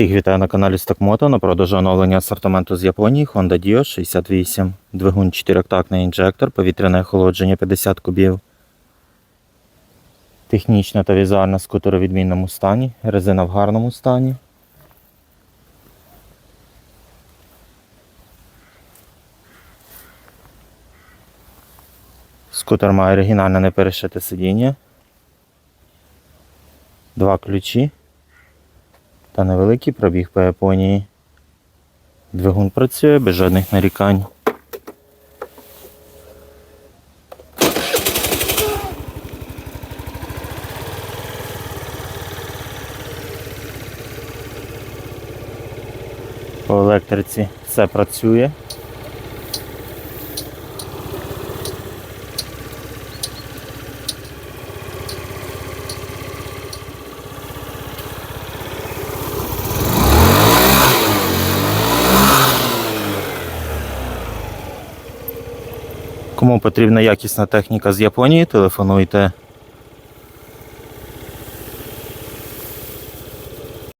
Всіх вітаю на каналі Стокмото. На продажу оновлення асортименту з Японії Honda Dio 68. Двигун 4-тактний інжектор, повітряне охолодження 50 кубів. Технічна та візуальна скутер у відмінному стані, резина в гарному стані. Скутер має оригінальне неперешите сидіння. Два ключі та невеликий пробіг по Японії. Двигун працює без жодних нарікань. По електриці все працює. Кому потрібна якісна техніка з Японії, телефонуйте